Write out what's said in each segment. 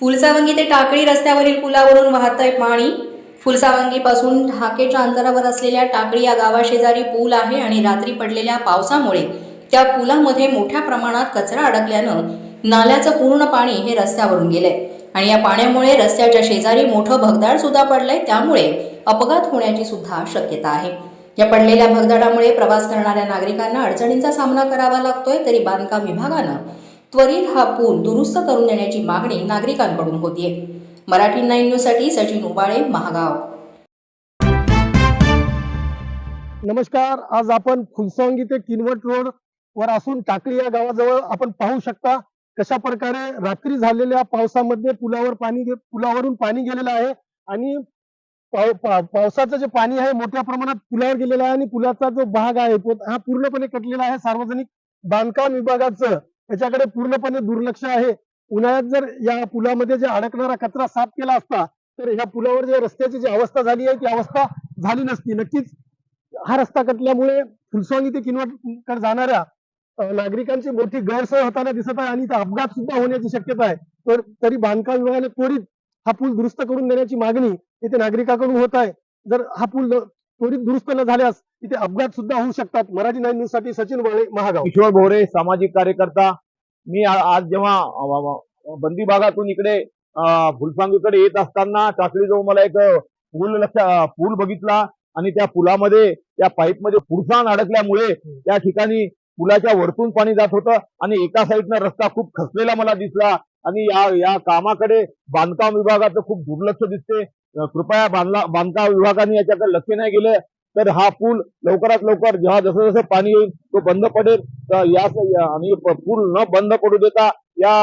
फुलसावंगी ते टाकळी रस्त्यावरील पुलावरून वाहतंय पाणी. फुलसावंगीपासून ढाकेच्या अंतरावर असलेल्या टाकळी या गावाशेजारी पूल आहे आणि रात्री पडलेल्या पावसामुळे त्या पुलामध्ये मोठ्या प्रमाणात कचरा अडकल्यानं नाल्याचं पूर्ण पाणी हे रस्त्यावरून गेलंय. आणि या पाण्यामुळे रस्त्याच्या शेजारी मोठं भगदाड सुद्धा पडलंय त्यामुळे अपघात होण्याची सुद्धा शक्यता आहे. या पडलेल्या भगदाडामुळे प्रवास करणाऱ्या नागरिकांना अडचणींचा सामना करावा लागतोय तरी बांधकाम विभागानं त्वरित हा पूल दुरुस्त करून देण्याची मागणी नागरिकांकडून होतीये. मराठी नाईन न्यूजसाठी सचिन उबाळे महागाव. नमस्कार आज आपण फुलसवंगी ते किनवट रोड वर असून टाकळी या गावाजवळ आपण पाहू शकता कशा प्रकारे रात्री झालेल्या पावसामध्ये पुलावर पाणी पुलावरून पाणी गेलेलं आहे आणि पाव- पावसाचं जे पाणी आहे मोठ्या प्रमाणात पुलावर गेलेलं आहे आणि पुलाचा जो भाग आहे तो हा पूर्णपणे कटलेला आहे. सार्वजनिक बांधकाम विभागाचं याच्याकडे पूर्णपणे दुर्लक्ष आहे. उन्हाळ्यात जर या पुलामध्ये जे अडकणारा कचरा साफ केला असता तर ह्या पुलावर जे रस्त्याची जी अवस्था झाली आहे ती अवस्था झाली नसती. नक्कीच हा रस्ता कटल्यामुळे फुलसवांग ते किनवटकर जाणाऱ्या नागरिकांची मोठी गैरसोय होताना दिसत आहे आणि इथं अपघात सुद्धा होण्याची शक्यता आहे. तर तरी बांधकाम विभागाने त्वरित हा पूल दुरुस्त करून देण्याची मागणी इथे नागरिकांकडून होत आहे. जर हा पूल त्वरित दुरुस्त न झाल्यास इथे अपघात सुद्धा होऊ शकतात. मराठी नाईन न्यूजसाठी सचिन बळे महागाव. किशोर भोरे सामाजिक कार्यकर्ता. मी आज जेव्हा बंदी भागातून इकडे अ, फुलसांगीकडे येत असताना टाकळीजवळ मला एक पूल लक्ष पूल बघितला आणि त्या पुलामध्ये त्या पाईपमध्ये पुरसाण अडकल्यामुळे त्या ठिकाणी पुलाच्या वरतून पाणी जात होतं आणि एका साईडनं रस्ता खूप खसलेला मला दिसला आणि या या कामाकडे बांधकाम विभागाचं खूप दुर्लक्ष दिसते. कृपया बांधला बांधकाम विभागाने याच्याकडे लक्ष नाही गेलं तर हा पूल लवकरात लवकर जेव्हा जसं जसं पाणी येईल तो बंद पडेल. तर या आणि पूल न बंद पडू देता या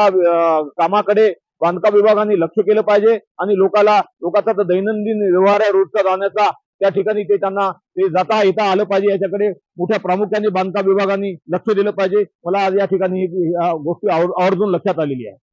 कामाकडे बांधकाम विभागाने लक्ष केलं पाहिजे. आणि लोकाला लोकांचा तर दैनंदिन व्यवहार आहे रोजचा जाण्याचा त्या ठिकाणी ते त्यांना ते जाता येता आलं पाहिजे. याच्याकडे मोठ्या प्रामुख्याने बांधकाम विभागाने लक्ष दिलं पाहिजे. मला आज या ठिकाणी या गोष्टी आवर्जून लक्षात आलेली आहे.